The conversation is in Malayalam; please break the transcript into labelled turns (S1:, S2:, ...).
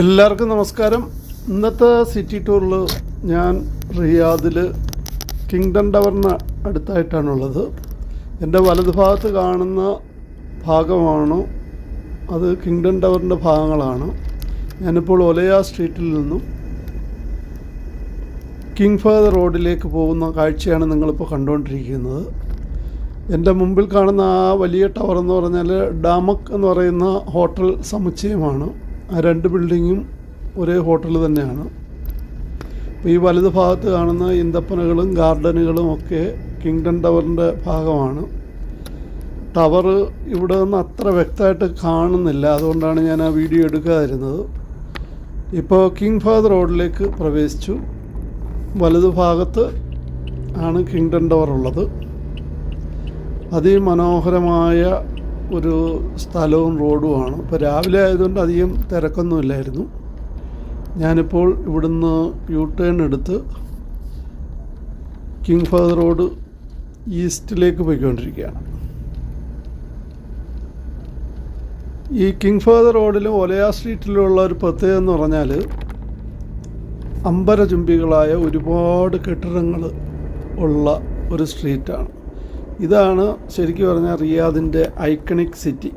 S1: എല്ലാവർക്കും നമസ്കാരം. ഇന്നത്തെ സിറ്റി ടൂറിൽ ഞാൻ റിയാദിൽ കിങ്ഡം ടവറിന് അടുത്തായിട്ടാണുള്ളത്. എന്റെ വലതുഭാഗത്ത് കാണുന്ന ഭാഗമാണ് അത് കിങ്ഡം ടവറിന്റെ ഭാഗങ്ങളാണ്. ഞാനിപ്പോൾ ഒലയ സ്ട്രീറ്റിൽ നിന്നും കിങ് ഫഹദ് റോഡിലേക്ക് പോകുന്ന കാഴ്ചയാണ് നിങ്ങളിപ്പോൾ കണ്ടുകൊണ്ടിരിക്കുന്നത്. എന്റെ മുമ്പിൽ കാണുന്ന ആ വലിയ ടവർ എന്ന് പറഞ്ഞാൽ ഡാമക് എന്ന് പറയുന്ന ഹോട്ടൽ സമുച്ചയമാണ്. ആ രണ്ട് ബിൽഡിങ്ങും ഒരേ ഹോട്ടൽ തന്നെയാണ്. അപ്പോൾ ഈ വലത് ഭാഗത്ത് കാണുന്ന ഇന്തപ്പനകളും ഗാർഡനുകളും ഒക്കെ കിങ്ഡൺ ടവറിന്റെ ഭാഗമാണ്. ടവർ ഇവിടെ നിന്ന് അത്ര വ്യക്തമായിട്ട് കാണുന്നില്ല. അതുകൊണ്ടാണ് ഞാൻ ആ വീഡിയോ എടുക്കാതിരുന്നത്. ഇപ്പോൾ കിങ് ഫാദർ റോഡിലേക്ക് പ്രവേശിച്ചു. വലതു ഭാഗത്ത് ആണ് കിങ്ഡൺ ടവർ ഉള്ളത്. അതിമനോഹരമായ ഒരു സ്ഥലവും റോഡുമാണ് ഇപ്പോൾ രാവിലെ ആയതുകൊണ്ട് അധികം തിരക്കൊന്നുമില്ലായിരുന്നു ഞാനിപ്പോൾ ഇവിടുന്ന് യു ടേൺ എടുത്ത് കിങ് ഫാദർ റോഡ് ഈസ്റ്റിലേക്ക് പോയിക്കൊണ്ടിരിക്കുകയാണ്. ഈ കിങ് ഫാദർ റോഡിലും ഒലയ സ്ട്രീറ്റിലുള്ള ഒരു പ്രത്യേകത എന്ന് പറഞ്ഞാൽ അമ്പരചുംബികളായ ഒരുപാട് കെട്ടിടങ്ങൾ ഉള്ള ഒരു സ്ട്രീറ്റാണ്. ഇതാണ് ശരിക്കും പറഞ്ഞാൽ റിയാദിന്റെ ഐക്കണിക് സിറ്റി.